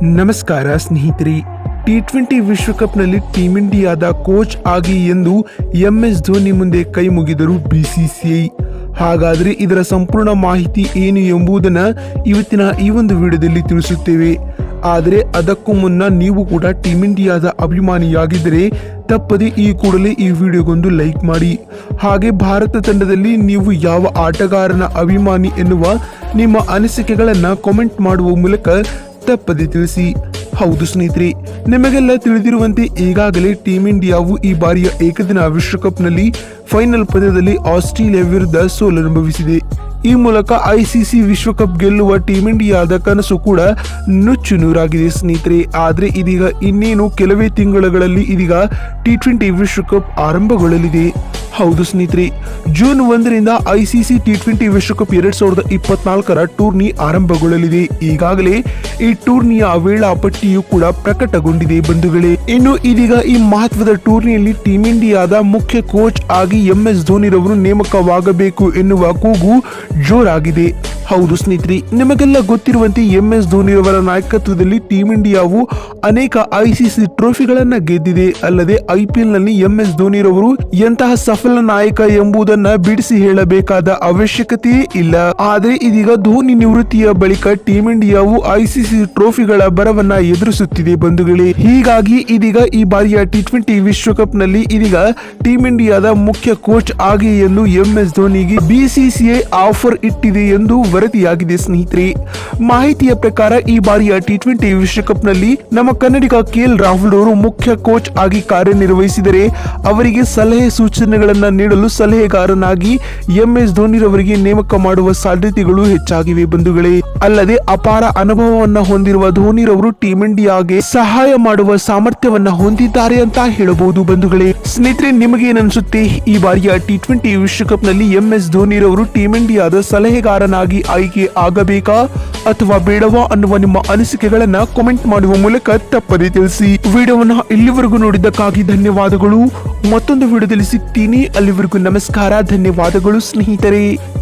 ನಮಸ್ಕಾರ ಸ್ನೇಹಿತರೆ T twenty ವಿಶ್ವಕಪ್ನಲ್ಲಿ ಟೀಮ್ ಇಂಡಿಯಾದ ಕೋಚ್ ಆಗಿ ಎಂದು ಎಂ ಎಸ್ ಧೋನಿ ಮುಂದೆ ಕೈ ಮುಗಿದರು ಬಿಸಿಸಿಐ ಹಾಗಾದರೆ ಇದರ ಸಂಪೂರ್ಣ ಮಾಹಿತಿ ಏನು ಎಂಬುದನ್ನು ಇವತ್ತಿನ ಈ ಒಂದು ವಿಡಿಯೋದಲ್ಲಿ ತಿಳಿಸುತ್ತೇವೆ. ಆದರೆ ಅದಕ್ಕೂ ಮುನ್ನ ನೀವು ಕೂಡ ಟೀಮ್ ಇಂಡಿಯಾದ ಅಭಿಮಾನಿಯಾಗಿದ್ದರೆ ತಪ್ಪದೆ ಈ ಕೂಡಲೇ ಈ ವಿಡಿಯೋಗೊಂದು ಲೈಕ್ ಮಾಡಿ. ಹಾಗೆ ಭಾರತ ತಂಡದಲ್ಲಿ ನೀವು ಯಾವ ಆಟಗಾರನ ಅಭಿಮಾನಿ ಎನ್ನುವ ನಿಮ್ಮ ಅನಿಸಿಕೆಗಳನ್ನು ಕಾಮೆಂಟ್ ಮಾಡುವ ಮೂಲಕ ತಪ್ಪದೆ ತಿಳಿಸಿ. ಹೌದು ಸ್ನೇಹಿತರೆ, ನಿಮಗೆಲ್ಲ ತಿಳಿದಿರುವಂತೆ ಈಗಾಗಲೇ ಟೀಂ ಇಂಡಿಯಾವು ಈ ಬಾರಿಯ ಏಕದಿನ ವಿಶ್ವಕಪ್ನಲ್ಲಿ ಫೈನಲ್ ಪಂದ್ಯದಲ್ಲಿ ಆಸ್ಟ್ರೇಲಿಯಾ ವಿರುದ್ಧ ಸೋಲನುಭವಿಸಿದೆ. ಈ ಮೂಲಕ ಐಸಿಸಿ ವಿಶ್ವಕಪ್ ಗೆಲ್ಲುವ ಟೀಂ ಇಂಡಿಯಾದ ಕನಸು ಕೂಡ ನುಚ್ಚು ನೂರಾಗಿದೆ ಸ್ನೇಹಿತರೆ. ಆದರೆ ಇದೀಗ ಇನ್ನೇನು ಕೆಲವೇ ತಿಂಗಳುಗಳಲ್ಲಿ ಇದೀಗ ಟಿ ಟ್ವೆಂಟಿ ವಿಶ್ವಕಪ್ ಆರಂಭಗೊಳ್ಳಲಿದೆ. ಹೌದು ಸ್ನೇಹಿತರೆ, ಜೂನ್ ಒಂದರಿಂದ ಐಸಿಸಿ ಟಿ ಟ್ವೆಂಟಿ ವಿಶ್ವಕಪ್ ಎರಡ್ ಸಾವಿರದ ಇಪ್ಪತ್ನಾಲ್ಕರ ಟೂರ್ನಿ ಆರಂಭಗೊಳ್ಳಲಿದೆ. ಈಗಾಗಲೇ ಈ ಟೂರ್ನಿಯ ವೇಳಾಪಟ್ಟಿಯು ಕೂಡ ಪ್ರಕಟಗೊಂಡಿದೆ ಬಂಧುಗಳೇ. ಇನ್ನು ಇದೀಗ ಈ ಮಹತ್ವದ ಟೂರ್ನಿಯಲ್ಲಿ ಟೀಮ್ ಇಂಡಿಯಾದ ಮುಖ್ಯ ಕೋಚ್ ಆಗಿ ಎಂ ಎಸ್ ಧೋನಿರವರು ನೇಮಕವಾಗಬೇಕು ಎನ್ನುವ ಕೂಗು ಜೋರಾಗಿದೆ. ಹೌದು ಸ್ನೇಹಿತರೆ, ನಿಮಗೆಲ್ಲ ಗೊತ್ತಿರುವಂತೆ ಎಂ ಎಸ್ ಧೋನಿರವರ ನಾಯಕತ್ವದಲ್ಲಿ ಟೀಮ್ ಇಂಡಿಯಾವು ಅನೇಕ ಐಸಿಸಿ ಟ್ರೋಫಿಗಳನ್ನ ಗೆದ್ದಿದೆ. ಅಲ್ಲದೆ ಐಪಿಎಲ್ನಲ್ಲಿ ಎಂ ಎಸ್ ಧೋನಿರವರು ಎಂತಹ ಸಫಲ ನಾಯಕ ಎಂಬುದನ್ನ ಬಿಡಿಸಿ ಹೇಳಬೇಕಾದ ಅವಶ್ಯಕತೆಯೇ ಇಲ್ಲ. ಆದರೆ ಇದೀಗ ಧೋನಿ ನಿವೃತ್ತಿಯ ಬಳಿಕ ಟೀಮ್ ಇಂಡಿಯಾವು ಐಸಿಸಿ ಟ್ರೋಫಿಗಳ ಬರವನ್ನ ಎದುರಿಸುತ್ತಿದೆ ಬಂಧುಗಳೇ. ಹೀಗಾಗಿ ಇದೀಗ ಈ ಬಾರಿಯ ಟಿ ಟ್ವೆಂಟಿ ವಿಶ್ವಕಪ್ನಲ್ಲಿ ಇದೀಗ ಟೀಮ್ ಇಂಡಿಯಾದ ಮುಖ್ಯ ಕೋಚ್ ಆಗಿ ಎಂದು ಎಂ ಎಸ್ ಧೋನಿಗೆ ಬಿಸಿಸಿಐ ಆಫರ್ ಇಟ್ಟಿದೆ ಎಂದು ವರದಿಯಾಗಿದೆ ಸ್ನೇಹಿತರೆ. ಮಾಹಿತಿಯ ಪ್ರಕಾರ ಈ ಬಾರಿಯ ಟಿ ಟ್ವೆಂಟಿ ವಿಶ್ವಕಪ್ನಲ್ಲಿ ನಮ್ಮ ಕನ್ನಡಿಗ ಕೆಎಲ್ ರಾಹುಲ್ ಅವರು ಮುಖ್ಯ ಕೋಚ್ ಆಗಿ ಕಾರ್ಯನಿರ್ವಹಿಸಿದರೆ ಅವರಿಗೆ ಸಲಹೆ ಸೂಚನೆಗಳನ್ನ ನೀಡಲು ಸಲಹೆಗಾರನಾಗಿ ಎಂ ಎಸ್ ಧೋನಿರವರಿಗೆ ನೇಮಕ ಮಾಡುವ ಸಾಧ್ಯತೆಗಳು ಹೆಚ್ಚಾಗಿವೆ ಬಂಧುಗಳೇ. ಅಲ್ಲದೆ ಅಪಾರ ಅನುಭವವನ್ನ ಹೊಂದಿರುವ ಧೋನಿ ರವರು ಟೀಮ್ ಇಂಡಿಯಾಗೆ ಸಹಾಯ ಮಾಡುವ ಸಾಮರ್ಥ್ಯವನ್ನ ಹೊಂದಿದ್ದಾರೆ ಅಂತ ಹೇಳಬಹುದು ಬಂಧುಗಳೇ. ಸ್ನೇಹಿತರೆ ನಿಮಗೇನನ್ಸುತ್ತೆ ಈ ಬಾರಿಯ ಟಿ ಟ್ವೆಂಟಿ ವಿಶ್ವಕಪ್ನಲ್ಲಿ ಎಂ ಎಸ್ ಧೋನಿರವರು ಟೀಮ್ ಇಂಡಿಯಾದ ಸಲಹೆಗಾರನಾಗಿ ಆಯ್ಕೆ ಆಗಬೇಕಾ ಅಥವಾ ಬೇಡವಾ ಅನ್ನುವ ನಿಮ್ಮ ಅನಿಸಿಕೆಗಳನ್ನ ಕಾಮೆಂಟ್ ಮಾಡುವ ಮೂಲಕ ತಪ್ಪದೆ ತಿಳಿಸಿ. ವಿಡಿಯೋವನ್ನ ಇಲ್ಲಿವರೆಗೂ ನೋಡಿದ್ದಕ್ಕಾಗಿ ಧನ್ಯವಾದಗಳು. ಮತ್ತೊಂದು ವಿಡಿಯೋದಲ್ಲಿ ಸಿಗ್ತೀನಿ. ಅಲ್ಲಿವರೆಗೂ ನಮಸ್ಕಾರ. ಧನ್ಯವಾದಗಳು ಸ್ನೇಹಿತರೆ.